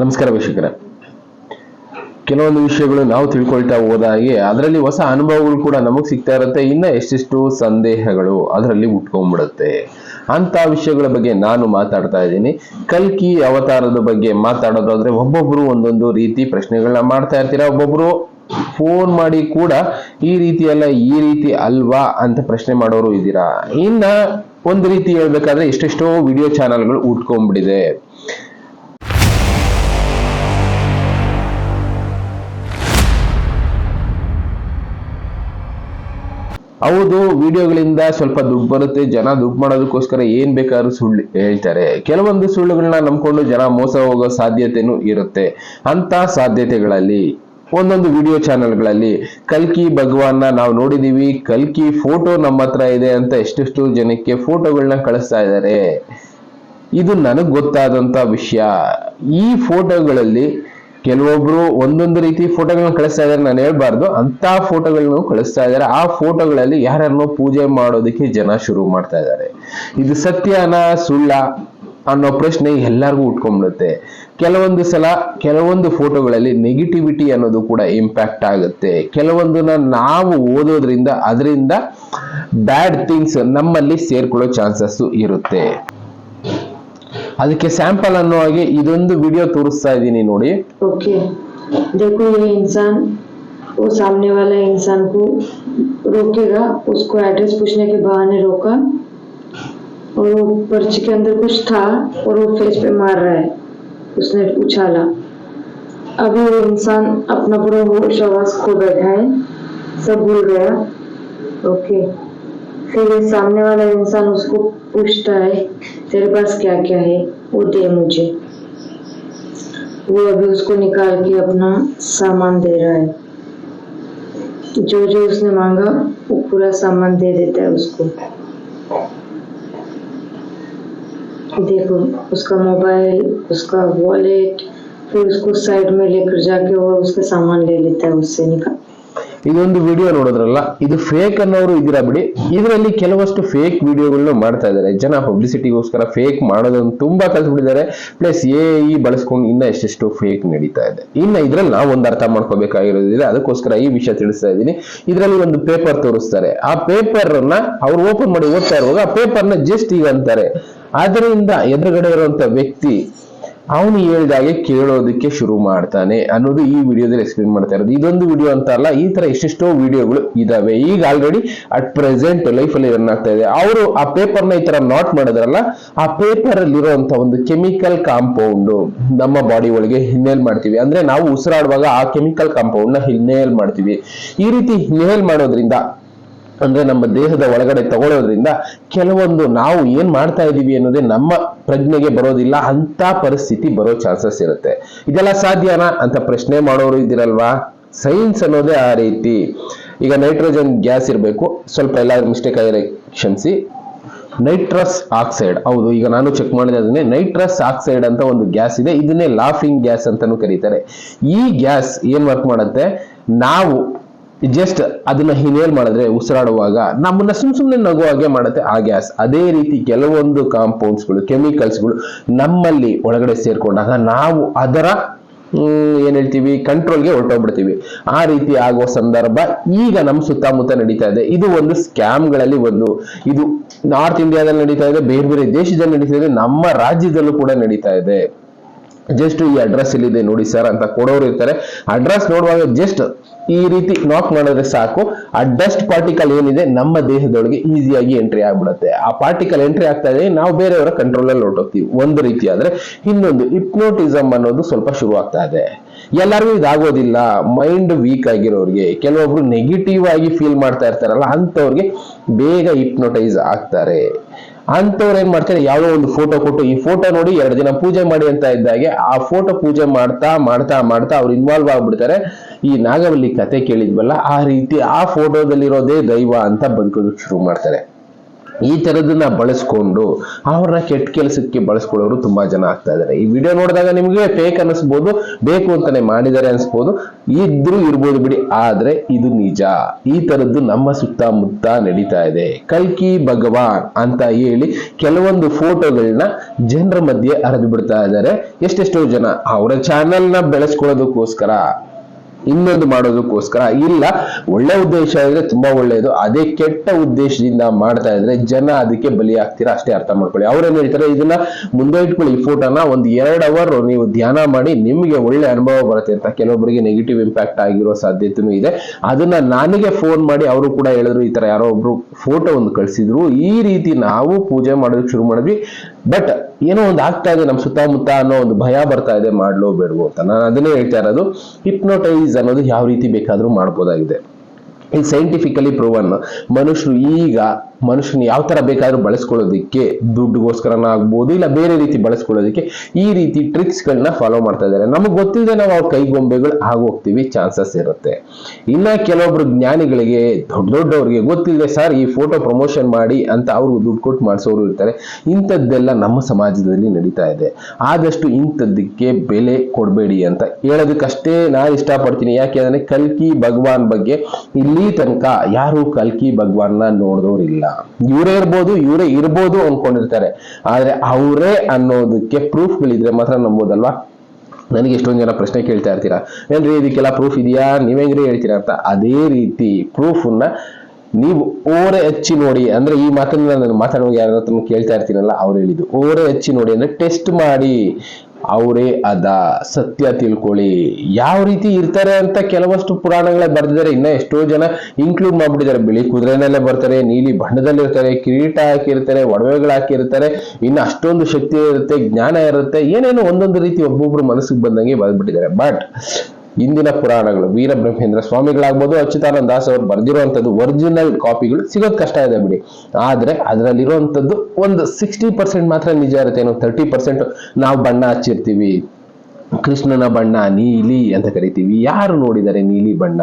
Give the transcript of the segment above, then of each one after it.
ನಮಸ್ಕಾರ ವೀಕ್ಷಕರೇ. ಕೆಲವೊಂದು ವಿಷಯಗಳು ನಾವು ತಿಳ್ಕೊಳ್ತಾ ಹೋದಾಗೆ ಅದರಲ್ಲಿ ಹೊಸ ಅನುಭವಗಳು ಕೂಡ ನಮಗೆ ಸಿಗ್ತಾ ಇರುತ್ತೆ. ಇನ್ನ ಎಷ್ಟೆಷ್ಟು ಸಂದೇಹಗಳು ಅದರಲ್ಲಿ ಉಟ್ಕೊಂಡ್ಬಿಡುತ್ತೆ. ಅಂತ ವಿಷಯಗಳ ಬಗ್ಗೆ ನಾನು ಮಾತಾಡ್ತಾ ಇದ್ದೀನಿ. ಕಲ್ಕಿ ಅವತಾರದ ಬಗ್ಗೆ ಮಾತಾಡೋದಾದ್ರೆ ಒಬ್ಬೊಬ್ರು ಒಂದೊಂದು ರೀತಿ ಪ್ರಶ್ನೆಗಳನ್ನ ಮಾಡ್ತಾ ಇರ್ತೀರಾ. ಒಬ್ಬೊಬ್ರು ಫೋನ್ ಮಾಡಿ ಕೂಡ ಈ ರೀತಿ ಅಲ್ಲ ಈ ರೀತಿ ಅಲ್ವಾ ಅಂತ ಪ್ರಶ್ನೆ ಮಾಡೋರು ಇದ್ದೀರಾ? ಇನ್ನ ಒಂದು ರೀತಿ ಹೇಳ್ಬೇಕಾದ್ರೆ ಎಷ್ಟೆಷ್ಟೋ ವಿಡಿಯೋ ಚಾನಲ್ಗಳು ಉಟ್ಕೊಂಡ್ಬಿಟ್ಟಿದೆ. ಹೌದು, ವಿಡಿಯೋಗಳಿಂದ ಸ್ವಲ್ಪ ದುಡ್ಡು ಬರುತ್ತೆ, ಜನ ದುಡ್ಡು ಮಾಡೋದಕ್ಕೋಸ್ಕರ ಏನ್ ಬೇಕಾದ್ರೂ ಸುಳ್ಳು ಹೇಳ್ತಾರೆ. ಕೆಲವೊಂದು ಸುಳ್ಳುಗಳನ್ನ ನಂಬ್ಕೊಂಡು ಜನ ಮೋಸ ಹೋಗೋ ಸಾಧ್ಯತೆನೂ ಇರುತ್ತೆ. ಅಂತ ಸಾಧ್ಯತೆಗಳಲ್ಲಿ, ಒಂದೊಂದು ವಿಡಿಯೋ ಚಾನೆಲ್ಗಳಲ್ಲಿ ಕಲ್ಕಿ ಭಗವಾನ್ನ ನಾವು ನೋಡಿದೀವಿ, ಕಲ್ಕಿ ಫೋಟೋ ನಮ್ಮ ಹತ್ರ ಇದೆ ಅಂತ ಎಷ್ಟೆಷ್ಟು ಜನಕ್ಕೆ ಫೋಟೋಗಳನ್ನ ಕಳಿಸ್ತಾ ಇದ್ದಾರೆ. ಇದು ನನಗ್ ಗೊತ್ತಾದಂತ ವಿಷಯ. ಈ ಫೋಟೋಗಳಲ್ಲಿ ಕೆಲವೊಬ್ರು ಒಂದೊಂದು ರೀತಿ ಫೋಟೋಗಳನ್ನ ಕಳಿಸ್ತಾ ಇದ್ದಾರೆ, ನಾನು ಹೇಳ್ಬಾರ್ದು. ಅಂತ ಫೋಟೋಗಳನ್ನು ಕಳಿಸ್ತಾ ಇದ್ದಾರೆ. ಆ ಫೋಟೋಗಳಲ್ಲಿ ಯಾರನ್ನೋ ಪೂಜೆ ಮಾಡೋದಕ್ಕೆ ಜನ ಶುರು ಮಾಡ್ತಾ ಇದ್ದಾರೆ. ಇದು ಸತ್ಯನ ಸುಳ್ಳ ಅನ್ನೋ ಪ್ರಶ್ನೆ ಎಲ್ಲರಿಗೂ ಉಟ್ಕೊಂಡ್ಬಿಡುತ್ತೆ. ಕೆಲವೊಂದು ಸಲ ಕೆಲವೊಂದು ಫೋಟೋಗಳಲ್ಲಿ ನೆಗೆಟಿವಿಟಿ ಅನ್ನೋದು ಕೂಡ ಇಂಪ್ಯಾಕ್ಟ್ ಆಗುತ್ತೆ. ಕೆಲವೊಂದನ್ನ ನಾವು ಓದೋದ್ರಿಂದ, ಅದರಿಂದ ಬ್ಯಾಡ್ ಥಿಂಗ್ಸ್ ನಮ್ಮಲ್ಲಿ ಸೇರ್ಕೊಳ್ಳೋ ಚಾನ್ಸಸ್ ಇರುತ್ತೆ. ಅದಕ್ಕೆ ಸ್ಯಾಂಪಲ್ ಅನ್ನೋ ಹಾಗೆ ಇದೊಂದು ವಿಡಿಯೋ ತೋರಿಸ್ತಾ ಇದ್ದೀನಿ ನೋಡಿ ओके देखो ये इंसान वो सामने वाला इंसान को रोकेगा उसको एड्रेस पूछने के बहाने रोका और वो पर्ची के अंदर कुछ था और वो फेस पे मार रहा है उसने उछाला अभी वो इंसान अपना पूरा होश आवाज खो बैठा है सब भूल गया ओके फिर ये सामने वाला इंसान उसको पूछता है तेरे पास क्या क्या है? वो दे मुझे। वो अभी उसको निकाल के अपना सामान दे रहा है। जो जो उसने मांगा, वो पूरा सामान दे देता है उसको। देखो, उसका मोबाइल, उसका वॉलेट फिर उसको साइड में लेकर जाके और उसका सामान ले लेता है, उससे निकाल ಇದೊಂದು ವಿಡಿಯೋ ನೋಡಿದ್ರಲ್ಲ? ಇದು ಫೇಕ್ ಅನ್ನೋರು ಇದ್ದೀರಾ ಬಿಡಿ? ಇದರಲ್ಲಿ ಕೆಲವಷ್ಟು ಫೇಕ್ ವಿಡಿಯೋಗಳನ್ನ ಮಾಡ್ತಾ ಇದ್ದಾರೆ. ಜನ ಪಬ್ಲಿಸಿಟಿಗೋಸ್ಕರ ಫೇಕ್ ಮಾಡೋದನ್ನು ತುಂಬಾ ಕಲ್ತ್ಬಿಟ್ಟಿದ್ದಾರೆ. ಪ್ಲಸ್ ಎ ಇ ಬಳಸ್ಕೊಂಡು ಇನ್ನ ಎಷ್ಟೆಷ್ಟು ಫೇಕ್ ನಡೀತಾ ಇದೆ. ಇನ್ನ ಇದ್ರಲ್ಲಿ ನಾವು ಒಂದು ಅರ್ಥ ಮಾಡ್ಕೋಬೇಕಾಗಿರೋದಿದೆ. ಅದಕ್ಕೋಸ್ಕರ ಈ ವಿಷಯ ತಿಳಿಸ್ತಾ ಇದ್ದೀನಿ. ಇದರಲ್ಲಿ ಒಂದು ಪೇಪರ್ ತೋರಿಸ್ತಾರೆ. ಆ ಪೇಪರ್ ಅನ್ನ ಅವ್ರು ಓಪನ್ ಮಾಡಿ ಓದ್ತಾ ಇರುವಾಗ ಆ ಪೇಪರ್ನ ಜಸ್ಟ್ ಈಗ ಅಂತಾರೆ. ಅದರಿಂದ ಎದುರುಗಡೆ ಇರುವಂತ ವ್ಯಕ್ತಿ ಅವನು ಹೇಳಿದಾಗೆ ಕೇಳೋದಕ್ಕೆ ಶುರು ಮಾಡ್ತಾನೆ ಅನ್ನೋದು ಈ ವಿಡಿಯೋದಲ್ಲಿ ಎಕ್ಸ್ಪ್ಲೇನ್ ಮಾಡ್ತಾ ಇರೋದು. ಇದೊಂದು ವಿಡಿಯೋ ಅಂತ ಅಲ್ಲ, ಈ ತರ ಎಷ್ಟೆಷ್ಟೋ ವಿಡಿಯೋಗಳು ಇದಾವೆ. ಈಗ ಆಲ್ರೆಡಿ ಅಟ್ ಪ್ರೆಸೆಂಟ್ ಲೈಫ್ ಅಲ್ಲಿ ರನ್ ಆಗ್ತಾ ಇದೆ. ಅವರು ಆ ಪೇಪರ್ನ ಈ ತರ ನಾಟ್ ಮಾಡಿದ್ರಲ್ಲ, ಆ ಪೇಪರ್ ಅಲ್ಲಿ ಇರುವಂತ ಒಂದು ಕೆಮಿಕಲ್ ಕಾಂಪೌಂಡ್ ನಮ್ಮ ಬಾಡಿ ಒಳಗೆ ಹಿನ್ನೆಲ್ ಮಾಡ್ತೀವಿ. ಅಂದ್ರೆ ನಾವು ಉಸಿರಾಡುವಾಗ ಆ ಕೆಮಿಕಲ್ ಕಾಂಪೌಂಡ್ನ ಹಿನ್ನೆಲ್ ಮಾಡ್ತೀವಿ. ಈ ರೀತಿ ಹಿನ್ನೆಲ್ ಮಾಡೋದ್ರಿಂದ ಅಂದ್ರೆ ನಮ್ಮ ದೇಹದ ಒಳಗಡೆ ತಗೊಳ್ಳೋದ್ರಿಂದ ಕೆಲವೊಂದು ನಾವು ಏನ್ ಮಾಡ್ತಾ ಇದೀವಿ ಅನ್ನೋದೇ ನಮ್ಮ ಪ್ರಜ್ಞೆಗೆ ಬರೋದಿಲ್ಲ, ಅಂತ ಪರಿಸ್ಥಿತಿ ಬರೋ ಚಾನ್ಸಸ್ ಇರುತ್ತೆ. ಇದೆಲ್ಲ ಸಾಧ್ಯನಾ ಅಂತ ಪ್ರಶ್ನೆ ಮಾಡೋರು ಇದಿರಲ್ವಾ ಸೈನ್ಸ್ ಅನ್ನೋದೇ ಆ ರೀತಿ. ಈಗ ನೈಟ್ರೋಜನ್ ಗ್ಯಾಸ್ ಇರಬೇಕು. ಸ್ವಲ್ಪ ಎಲ್ಲ ಮಿಸ್ಟೇಕ್ ಆಗಿರೋ ಕ್ಷಮಿಸಿ. Nitrous oxide. ಹೌದು, ಈಗ ನಾನು ಚೆಕ್ ಮಾಡಿದೆ ಅದನ್ನೇ. ನೈಟ್ರಸ್ ಆಕ್ಸೈಡ್ ಅಂತ ಒಂದು ಗ್ಯಾಸ್ ಇದೆ. ಇದನ್ನೇ ಲಾಫಿಂಗ್ ಗ್ಯಾಸ್ ಅಂತಾನು ಕರೀತಾರೆ. ಈ ಗ್ಯಾಸ್ ಏನ್ ವರ್ಕ್ ಮಾಡುತ್ತೆ? ನಾವು ಜಸ್ಟ್ ಅದನ್ನ ಹಿನೇಲ್ ಮಾಡಿದ್ರೆ ಉಸಿರಾಡುವಾಗ ನಮ್ಮನ್ನ ಸುಮ್ ಸುಮ್ನೆ ನಗು ಹಾಗೆ ಮಾಡುತ್ತೆ. ಆ ಗ್ಯಾಸ್ ಅದೇ ರೀತಿ ಕೆಲವೊಂದು ಕಾಂಪೌಂಡ್ಸ್ಗಳು ಕೆಮಿಕಲ್ಸ್ಗಳು ನಮ್ಮಲ್ಲಿ ಒಳಗಡೆ ಸೇರ್ಕೊಂಡಾಗ ನಾವು ಅದರ ಏನ್ ಹೇಳ್ತೀವಿ? ಕಂಟ್ರೋಲ್ಗೆ ಹೊರಟೋಗ್ಬಿಡ್ತೀವಿ. ಆ ರೀತಿ ಆಗುವ ಸಂದರ್ಭ ಈಗ ನಮ್ಮ ಸುತ್ತಮುತ್ತ ನಡೀತಾ ಇದೆ. ಇದು ಒಂದು ಸ್ಕ್ಯಾಮ್ಗಳಲ್ಲಿ ಒಂದು. ಇದು ನಾರ್ತ್ ಇಂಡಿಯಾದಲ್ಲಿ ನಡೀತಾ ಇದೆ, ಬೇರೆ ಬೇರೆ ದೇಶದಲ್ಲಿ ನಡೀತಾ ಇದೆ, ನಮ್ಮ ರಾಜ್ಯದಲ್ಲೂ ಕೂಡ ನಡೀತಾ ಇದೆ. ಜಸ್ಟ್ ಈ ಅಡ್ರೆಸ್ ಇಲ್ಲಿದೆ ನೋಡಿ ಸರ್ ಅಂತ ಕೊಡೋರು ಇರ್ತಾರೆ. ಅಡ್ರೆಸ್ ನೋಡುವಾಗ ಜಸ್ಟ್ ಈ ರೀತಿ ನಾಕ್ ಮಾಡಿದ್ರೆ ಸಾಕು. ಆ ಡಸ್ಟ್ ಪಾರ್ಟಿಕಲ್ ಏನಿದೆ, ನಮ್ಮ ದೇಹದೊಳಗೆ ಈಸಿಯಾಗಿ ಎಂಟ್ರಿ ಆಗ್ಬಿಡುತ್ತೆ. ಆ ಪಾರ್ಟಿಕಲ್ ಎಂಟ್ರಿ ಆಗ್ತಾ ಇದೆ, ನಾವು ಬೇರೆಯವರ ಕಂಟ್ರೋಲ್ ಅಲ್ಲಿ ಹೊರಟೋಗ್ತೀವಿ. ಒಂದು ರೀತಿ ಆದ್ರೆ ಇನ್ನೊಂದು ಹಿಪ್ನೋಟಿಸಮ್ ಅನ್ನೋದು ಸ್ವಲ್ಪ ಶುರು ಆಗ್ತಾ ಇದೆ. ಎಲ್ಲರಿಗೂ ಇದಾಗೋದಿಲ್ಲ. ಮೈಂಡ್ ವೀಕ್ ಆಗಿರೋರಿಗೆ, ಕೆಲವೊಬ್ರು ನೆಗೆಟಿವ್ ಆಗಿ ಫೀಲ್ ಮಾಡ್ತಾ ಇರ್ತಾರಲ್ಲ ಅಂತವ್ರಿಗೆ ಬೇಗ ಹಿಪ್ನೋಟೈಸ್ ಆಗ್ತಾರೆ. ಅಂತವ್ರು ಏನ್ ಮಾಡ್ತಾರೆ? ಯಾವುದೋ ಒಂದು ಫೋಟೋ ಕೊಟ್ಟು, ಈ ಫೋಟೋ ನೋಡಿ ಎರಡು ದಿನ ಪೂಜೆ ಮಾಡಿ ಅಂತ ಇದ್ದಾಗೆ ಆ ಫೋಟೋ ಪೂಜೆ ಮಾಡ್ತಾ ಮಾಡ್ತಾ ಮಾಡ್ತಾ ಅವ್ರು ಇನ್ವಾಲ್ವ್ ಆಗ್ಬಿಡ್ತಾರೆ. ಈ ನಾಗವಲ್ಲಿ ಕತೆ ಕೇಳಿದ್ವಲ್ಲ, ಆ ರೀತಿ ಆ ಫೋಟೋದಲ್ಲಿರೋದೇ ದೈವ ಅಂತ ಬದುಕೋದಕ್ಕೆ ಶುರು ಮಾಡ್ತಾರೆ. ಈ ತರದನ್ನ ಬಳಸ್ಕೊಂಡು ಅವ್ರನ್ನ ಕೆಟ್ಟ ಕೆಲಸಕ್ಕೆ ಬಳಸ್ಕೊಳ್ಳೋರು ತುಂಬಾ ಜನ ಆಗ್ತಾ ಇದಾರೆ. ಈ ವಿಡಿಯೋ ನೋಡಿದಾಗ ನಿಮಗೆ ಫೇಕ್ ಅನ್ನಿಸ್ಬೋದು, ಬೇಕು ಅಂತಾನೆ ಮಾಡಿದ್ದಾರೆ ಅನ್ಸ್ಬೋದು ಇದ್ರೂ ಇರ್ಬೋದು ಬಿಡಿ, ಆದ್ರೆ ಇದು ನಿಜ. ಈ ತರದ್ದು ನಮ್ಮ ಸುತ್ತಮುತ್ತ ನಡೀತಾ ಇದೆ. ಕಲ್ಕಿ ಭಗವಾನ್ ಅಂತ ಹೇಳಿ ಕೆಲವೊಂದು ಫೋಟೋಗಳನ್ನ ಜನರ ಮಧ್ಯೆ ಹರಿದು ಬಿಡ್ತಾ ಇದ್ದಾರೆ ಎಷ್ಟೆಷ್ಟೋ ಜನ ಅವರ ಚಾನೆಲ್ನ ಬೆಳೆಸ್ಕೊಳ್ಳೋದಕ್ಕೋಸ್ಕರ. ಇನ್ನೊಂದು ಮಾಡೋದಕ್ಕೋಸ್ಕರ ಇಲ್ಲ, ಒಳ್ಳೆ ಉದ್ದೇಶ ಇದ್ರೆ ತುಂಬಾ ಒಳ್ಳೆಯದು ಅದೇ ಕೆಟ್ಟ ಉದ್ದೇಶದಿಂದ ಮಾಡ್ತಾ ಇದ್ರೆ ಜನ ಅದಕ್ಕೆ ಬಲಿ ಆಗ್ತೀರಾ ಅಷ್ಟೇ ಅರ್ಥ ಮಾಡ್ಕೊಳ್ಳಿ. ಅವ್ರೇನ್ ಹೇಳ್ತಾರೆ, ಇದನ್ನ ಮುಂದೆ ಇಟ್ಕೊಳ್ಳಿ ಈ ಫೋಟೋನ ಒಂದು ಎರಡ್ ಅವರ್ ನೀವು ಧ್ಯಾನ ಮಾಡಿ ನಿಮ್ಗೆ ಒಳ್ಳೆ ಅನುಭವ ಬರುತ್ತೆ ಅಂತ ಕೆಲವೊಬ್ಬರಿಗೆ ನೆಗೆಟಿವ್ ಇಂಪ್ಯಾಕ್ಟ್ ಆಗಿರೋ ಸಾಧ್ಯತೆನೂ ಇದೆ. ಅದನ್ನ ನನಗೆ ಫೋನ್ ಮಾಡಿ ಅವರು ಕೂಡ ಹೇಳಿದ್ರು, ಈ ತರ ಯಾರೋ ಒಬ್ರು ಫೋಟೋ ಒಂದು ಕಳಿಸಿದ್ರು. ಈ ರೀತಿ ನಾವು ಪೂಜೆ ಮಾಡೋದಕ್ಕೆ ಶುರು ಮಾಡಿದ್ವಿ. ಬಟ್ ಏನೋ ಒಂದು ಆಗ್ತಾ ಇದೆ ನಮ್ಮ ಸುತ್ತಮುತ್ತ ಅನ್ನೋ ಒಂದು ಭಯ ಬರ್ತಾ ಇದೆ, ಮಾಡ್ಲೋ ಬೇಡವೋ ಅಂತ. ನಾನು ಅದನ್ನೇ ಹೇಳ್ತಾ ಇರೋದು ಹಿಪ್ನೋಟೈಸ್ ಅನ್ನೋದು ಯಾವ ರೀತಿ ಬೇಕಾದರೂ ಮಾಡ್ಬೋದಾಗಿದೆ. ಇದು ಸೈಂಟಿಫಿಕಲಿ ಪ್ರೂವನ್ ಮನುಷ್ಯರು ಈಗ ಮನುಷ್ಯನ ಯಾವ ತರ ಬೇಕಾದ್ರೂ ಬಳಸ್ಕೊಳ್ಳೋದಕ್ಕೆ ದುಡ್ಡುಗೋಸ್ಕರನ ಆಗ್ಬೋದು, ಇಲ್ಲ ಬೇರೆ ರೀತಿ ಬಳಸ್ಕೊಳ್ಳೋದಕ್ಕೆ ಈ ರೀತಿ ಟ್ರಿಕ್ಸ್ ಗಳನ್ನ ಫಾಲೋ ಮಾಡ್ತಾ ಇದ್ದಾರೆ. ನಮಗೆ ಗೊತ್ತಿಲ್ಲದೆ ನಾವು ಅವ್ರ ಕೈಗೊಂಬೆಗಳು ಆಗೋಗ್ತೀವಿ ಚಾನ್ಸಸ್ ಇರುತ್ತೆ. ಇನ್ನ ಕೆಲವೊಬ್ರು ಜ್ಞಾನಿಗಳಿಗೆ, ದೊಡ್ಡ ದೊಡ್ಡವ್ರಿಗೆ ಗೊತ್ತಿಲ್ಲದೆ ಸರ್, ಈ ಫೋಟೋ ಪ್ರಮೋಷನ್ ಮಾಡಿ ಅಂತ ಅವರು ದುಡ್ಡು ಕೊಟ್ಟು ಮಾಡಿಸೋರು ಇರ್ತಾರೆ. ಇಂಥದ್ದೆಲ್ಲ ನಮ್ಮ ಸಮಾಜದಲ್ಲಿ ನಡೀತಾ ಇದೆ. ಆದಷ್ಟು ಇಂಥದ್ದಕ್ಕೆ ಬೆಲೆ ಕೊಡಬೇಡಿ ಅಂತ ಹೇಳೋದಕ್ಕಷ್ಟೇ ನಾನು ಇಷ್ಟಪಡ್ತೀನಿ. ಯಾಕೆಂದ್ರೆ ಕಲ್ಕಿ ಭಗವಾನ್ ಬಗ್ಗೆ ಇಲ್ಲಿ ತನಕ ಯಾರು ಕಲ್ಕಿ ಭಗವಾನ್ನ ನೋಡಿದವ್ರಿಲ್ಲ. ಇವರೇ ಇರ್ಬೋದು ಇವರೇ ಇರ್ಬೋದು ಅನ್ಕೊಂಡಿರ್ತಾರೆ. ಆದ್ರೆ ಅವರೇ ಅನ್ನೋದಕ್ಕೆ ಪ್ರೂಫ್ಗಳಿದ್ರೆ ಮಾತ್ರ ನಂಬೋದಲ್ವಾ? ನನಗೆ ಎಷ್ಟೊಂದು ಜನ ಪ್ರಶ್ನೆ ಕೇಳ್ತಾ ಇರ್ತೀರಾ? ಏನ್ರಿ ಇದಕ್ಕೆಲ್ಲ ಪ್ರೂಫ್ ಇದೆಯಾ? ನೀವೇಂಗ್ರಿ ಹೇಳ್ತೀರಾ ಅಂತ ಅದೇ ರೀತಿ ಪ್ರೂಫನ್ನ ನೀವು ಓರೆ ಹಚ್ಚಿ ನೋಡಿ, ಅಂದ್ರೆ ಈ ಮಾತನ್ನ ನಾನು ಮಾತಾಡುವಾಗ ಯಾರ ಹತ್ರ ಕೇಳ್ತಾ ಇರ್ತೀನಲ್ಲ, ಅವ್ರು ಹೇಳಿದ್ದು, ಓರೆ ಹಚ್ಚಿ ನೋಡಿ, ಅಂದ್ರೆ ಟೆಸ್ಟ್ ಮಾಡಿ. ಅವರೇ ಅದ. ಸತ್ಯ ತಿಳ್ಕೊಳ್ಳಿ. ಯಾವ ರೀತಿ ಇರ್ತಾರೆ ಅಂತ ಕೆಲವಷ್ಟು ಪುರಾಣಗಳೇ ಬರ್ದಿದ್ದಾರೆ. ಇನ್ನ ಎಷ್ಟೋ ಜನ ಇನ್ಕ್ಲೂಡ್ ಮಾಡ್ಬಿಟ್ಟಿದ್ದಾರೆ. ಬಿಳಿ ಕುದುರೆನಲ್ಲೇ ಬರ್ತಾರೆ, ನೀಲಿ ಬಣ್ಣದಲ್ಲಿ ಇರ್ತಾರೆ, ಕಿರೀಟ ಹಾಕಿರ್ತಾರೆ, ಒಡವೆಗಳು ಹಾಕಿರ್ತಾರೆ. ಇನ್ನು ಅಷ್ಟೊಂದು ಶಕ್ತಿ ಇರುತ್ತೆ, ಜ್ಞಾನ ಇರುತ್ತೆ. ಏನೇನೋ ಒಂದೊಂದು ರೀತಿ ಒಬ್ಬೊಬ್ರು ಮನಸ್ಸಿಗೆ ಬಂದಂಗೆ ಬರೆದ್ಬಿಟ್ಟಿದ್ದಾರೆ. ಬಟ್ ಇಂದಿನ ಪುರಾಣಗಳು. ವೀರಬ್ರಹ್ಮೇಂದ್ರ ಸ್ವಾಮಿಗಳಾಗ್ಬೋದು, ಅಚ್ಯುತಾನಂದ ದಾಸ್ ಅವರು ಬರೆದಿರುವಂಥದ್ದು ಒರಿಜಿನಲ್ ಕಾಪಿಗಳು ಸಿಗೋದು ಕಷ್ಟ ಇದೆ ಬಿಡಿ. ಆದ್ರೆ ಅದರಲ್ಲಿರುವಂಥದ್ದು ಒಂದು ಸಿಕ್ಸ್ಟಿ ಪರ್ಸೆಂಟ್ ಮಾತ್ರ ನಿಜ ಇರುತ್ತೆ, ಏನೋ ತರ್ಟಿ ಪರ್ಸೆಂಟ್ ನಾವು ಬಣ್ಣ ಹಚ್ಚಿರ್ತೀವಿ. ಕೃಷ್ಣನ ಬಣ್ಣ ನೀಲಿ ಅಂತ ಕರಿತೀವಿ. ಯಾರು ನೋಡಿದರೆ ನೀಲಿ ಬಣ್ಣ?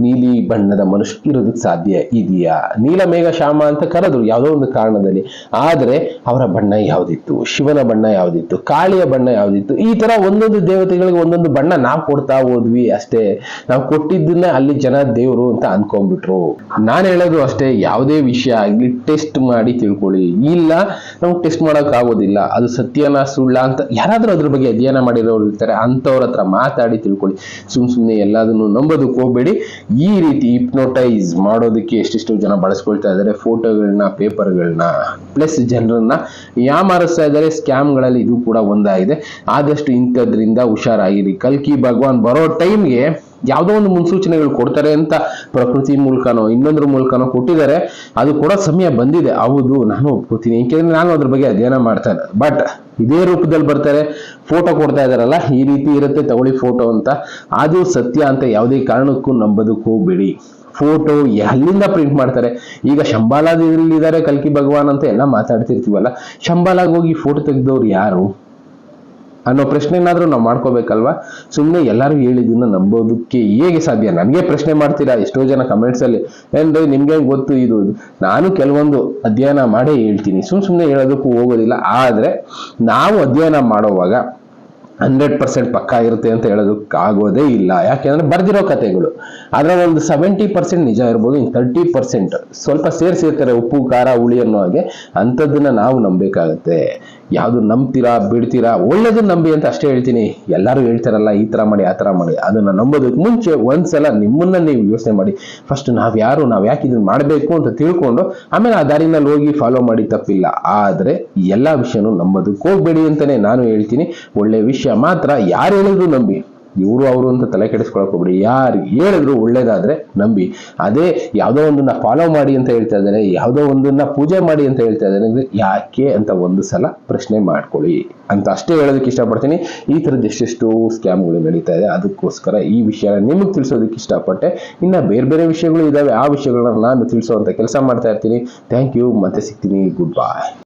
ನೀಲಿ ಬಣ್ಣದ ಮನುಷ್ಯ ಇರೋದಕ್ಕೆ ಸಾಧ್ಯ ಇದೆಯಾ? ನೀಲಮೇಘ ಶ್ಯಾಮ ಅಂತ ಕರೆದ್ರು ಯಾವುದೋ ಒಂದು ಕಾರಣದಲ್ಲಿ. ಆದ್ರೆ ಅವರ ಬಣ್ಣ ಯಾವುದಿತ್ತು? ಶಿವನ ಬಣ್ಣ ಯಾವುದಿತ್ತು? ಕಾಳಿಯ ಬಣ್ಣ ಯಾವುದಿತ್ತು? ಈ ತರ ಒಂದೊಂದು ದೇವತೆಗಳಿಗೆ ಒಂದೊಂದು ಬಣ್ಣ ನಾವು ಕೊಡ್ತಾ ಹೋದ್ವಿ ಅಷ್ಟೇ. ನಾವು ಕೊಟ್ಟಿದ್ದನ್ನ ಅಲ್ಲಿ ಜನ ದೇವರು ಅಂತ ಅನ್ಕೊಂಡ್ಬಿಟ್ರು. ನಾನು ಹೇಳೋದು ಅಷ್ಟೇ, ಯಾವುದೇ ವಿಷಯ ಆಗ್ಲಿ ಟೆಸ್ಟ್ ಮಾಡಿ ತಿಳ್ಕೊಳ್ಳಿ. ಇಲ್ಲ ನಾವು ಟೆಸ್ಟ್ ಮಾಡೋಕ್ಕಾಗೋದಿಲ್ಲ ಅದು ಸತ್ಯನ ಸುಳ್ಳ ಅಂತ ಯಾರಾದ್ರೂ ಅದ್ರ ಬಗ್ಗೆ ಅಧ್ಯಯನ ಮಾಡಿರೋರು ಇರ್ತಾರೆ ಅಂತವ್ರ ಹತ್ರ ಮಾತಾಡಿ ತಿಳ್ಕೊಳ್ಳಿ. ಸುಮ್ ಸುಮ್ಮನೆ ಎಲ್ಲದನ್ನು ನಂಬೋದಕ್ಕೆ ಹೋಗ್ಬೇಡಿ. ಈ ರೀತಿ ಹಿಪ್ನೋಟೈಸ್ ಮಾಡೋದಕ್ಕೆ ಎಷ್ಟೆಷ್ಟು ಜನ ಬಳಸ್ಕೊಳ್ತಾ ಇದ್ದಾರೆ. ಫೋಟೋಗಳನ್ನ, ಪೇಪರ್ಗಳನ್ನ. ಪ್ಲಸ್ ಜನರನ್ನ ಯಾಮಾರಿಸ್ತಾ ಇದ್ದಾರೆ. ಸ್ಕ್ಯಾಮ್ಗಳಲ್ಲಿ ಇದು ಕೂಡ ಒಂದಾಗಿದೆ. ಆದಷ್ಟು ಇಂಥದ್ರಿಂದ ಹುಷಾರಾಗಿರಿ. ಕಲ್ಕಿ ಭಗವಾನ್ ಬರೋ ಟೈಮ್ಗೆ ಯಾವುದೋ ಒಂದು ಮುನ್ಸೂಚನೆಗಳು ಕೊಡ್ತಾರೆ ಅಂತ ಪ್ರಕೃತಿ ಮೂಲಕನೋ ಇನ್ನೊಂದ್ರ ಮೂಲಕನೋ ಕೊಟ್ಟಿದ್ದಾರೆ, ಅದು ಕೂಡ ಸಮಯ ಬಂದಿದೆ. ಹೌದು, ನಾನು ಒಪ್ಕೋತೀನಿ ಏಕೆಂದ್ರೆ ನಾನು ಅದ್ರ ಬಗ್ಗೆ ಅಧ್ಯಯನ ಮಾಡ್ತಾ ಇದ್ದೆ ಬಟ್ ಇದೇ ರೂಪದಲ್ಲಿ ಬರ್ತಾರೆ ಫೋಟೋ ಕೊಡ್ತಾ ಇದಾರಲ್ಲ ಈ ರೀತಿ ಇರುತ್ತೆ, ತಗೊಳ್ಳಿ ಫೋಟೋ ಅಂತ. ಅದು ಸತ್ಯ ಅಂತ ಯಾವುದೇ ಕಾರಣಕ್ಕೂ ನಂಬೋದಕ್ಕೆ ಹೋಗ್ಬೇಡಿ ಫೋಟೋ ಎಲ್ಲಿಂದ ಪ್ರಿಂಟ್ ಮಾಡ್ತಾರೆ? ಈಗ ಶಂಬಾಲದಲ್ಲಿದ್ದಾರೆ ಕಲ್ಕಿ ಭಗವಾನ್ ಅಂತ ಎಲ್ಲ ಮಾತಾಡ್ತಿರ್ತೀವಲ್ಲ, ಶಂಬಾಲಾಗ ಹೋಗಿ ಫೋಟೋ ತೆಗೆದವ್ರು ಯಾರು? ಅನ್ನೋ ಪ್ರಶ್ನೆನಾದ್ರೂ ನಾವು ಮಾಡ್ಕೋಬೇಕಲ್ವಾ? ಸುಮ್ಮನೆ ಎಲ್ಲರೂ ಹೇಳಿದ್ದನ್ನ ನಂಬೋದಕ್ಕೆ ಹೇಗೆ ಸಾಧ್ಯ? ನನಗೆ ಪ್ರಶ್ನೆ ಮಾಡ್ತೀರಾ? ಎಷ್ಟೋ ಜನ ಕಮೆಂಟ್ಸಲ್ಲಿ ಅಲ್ಲಿ, ಏನ್ರಿ ನಿಮ್ಗೆ ಗೊತ್ತು ಇದು? ಇದು. ನಾನು ಕೆಲವೊಂದು ಅಧ್ಯಯನ ಮಾಡೇ ಹೇಳ್ತೀನಿ. ಸುಮ್ ಸುಮ್ಮನೆ ಹೇಳೋದಕ್ಕೂ ಹೋಗೋದಿಲ್ಲ. ಆದ್ರೆ ನಾವು ಅಧ್ಯಯನ ಮಾಡೋವಾಗ ಹಂಡ್ರೆಡ್ ಪರ್ಸೆಂಟ್ ಪಕ್ಕ ಇರುತ್ತೆ ಅಂತ ಹೇಳೋದಕ್ಕೆ ಆಗೋದೇ ಇಲ್ಲ. ಯಾಕೆಂದ್ರೆ ಬರ್ದಿರೋ ಕಥೆಗಳು. ಅದರ ಒಂದು ಸೆವೆಂಟಿ ಪರ್ಸೆಂಟ್ ನಿಜ ಇರ್ಬೋದು, ಇನ್ನು ತರ್ಟಿ ಪರ್ಸೆಂಟ್ ಸ್ವಲ್ಪ ಸೇರಿಸಿರ್ತಾರೆ ಉಪ್ಪು, ಖಾರ, ಹುಳಿ ಅನ್ನೋ ಹಾಗೆ, ಅಂಥದ್ದನ್ನ ನಾವು ನಂಬೇಕಾಗತ್ತೆ. ಯಾವುದು ನಂಬ್ತೀರಾ, ಬಿಡ್ತೀರಾ ಒಳ್ಳೇದನ್ನ ನಂಬಿ ಅಂತ ಅಷ್ಟೇ ಹೇಳ್ತೀನಿ. ಎಲ್ಲರೂ ಹೇಳ್ತಾರಲ್ಲ, ಈ ತರ ಮಾಡಿ, ಆ ತರ ಮಾಡಿ, ಅದನ್ನ ನಂಬೋದಕ್ಕೆ ಮುಂಚೆ ಒಂದ್ಸಲ ನಿಮ್ಮನ್ನ ನೀವು ಯೋಚನೆ ಮಾಡಿ. ಫಸ್ಟ್ ನಾವು ಯಾರು, ನಾವ್ ಯಾಕೆ ಇದನ್ನ ಮಾಡಬೇಕು ಅಂತ ತಿಳ್ಕೊಂಡು, ಆಮೇಲೆ ಆ ದಾರಿನಲ್ಲಿ ಹೋಗಿ ಫಾಲೋ ಮಾಡಿ ತಪ್ಪಿಲ್ಲ. ಆದ್ರೆ ಎಲ್ಲಾ ವಿಷಯನೂ ನಂಬೋದಕ್ಕೆ ಹೋಗ್ಬೇಡಿ ಅಂತಾನೆ ನಾನು ಹೇಳ್ತೀನಿ. ಒಳ್ಳೆ ವಿಷಯ ಮಾತ್ರ ಯಾರು ಹೇಳಿದ್ರು ನಂಬಿ. ಇವರು ಅವರು ಅಂತ ತಲೆ ಕೆಡಿಸ್ಕೊಳಕ್ ಹೋಗ್ಬಿಡಿ. ಯಾರು ಹೇಳಿದ್ರು ಒಳ್ಳೇದಾದ್ರೆ ನಂಬಿ. ಅದೇ ಯಾವುದೋ ಒಂದನ್ನ ಫಾಲೋ ಮಾಡಿ ಅಂತ ಹೇಳ್ತಾ ಇದ್ದಾರೆ, ಯಾವುದೋ ಒಂದನ್ನ ಪೂಜೆ ಮಾಡಿ ಅಂತ ಹೇಳ್ತಾ ಇದ್ದಾರೆ ಅಂದ್ರೆ ಯಾಕೆ ಅಂತ ಒಂದು ಸಲ ಪ್ರಶ್ನೆ ಮಾಡ್ಕೊಳ್ಳಿ. ಅಂತ ಅಷ್ಟೇ ಹೇಳೋದಕ್ಕೆ ಇಷ್ಟಪಡ್ತೀನಿ. ಈ ಥರದ್ದು ಎಷ್ಟೆಷ್ಟು ಸ್ಕ್ಯಾಮ್ಗಳು ನಡೀತಾ ಇದೆ. ಅದಕ್ಕೋಸ್ಕರ ಈ ವಿಷಯ ನಿಮಗೆ ತಿಳಿಸೋದಕ್ಕೆ ಇಷ್ಟಪಟ್ಟೆ. ಇನ್ನ ಬೇರೆ ಬೇರೆ ವಿಷಯಗಳು ಇದಾವೆ. ಆ ವಿಷಯಗಳನ್ನ ನಾನು ತಿಳಿಸುವಂತ ಕೆಲಸ ಮಾಡ್ತಾ ಇರ್ತೀನಿ. ಥ್ಯಾಂಕ್ ಯು ಮತ್ತೆ ಸಿಗ್ತೀನಿ. ಗುಡ್ ಬಾಯ್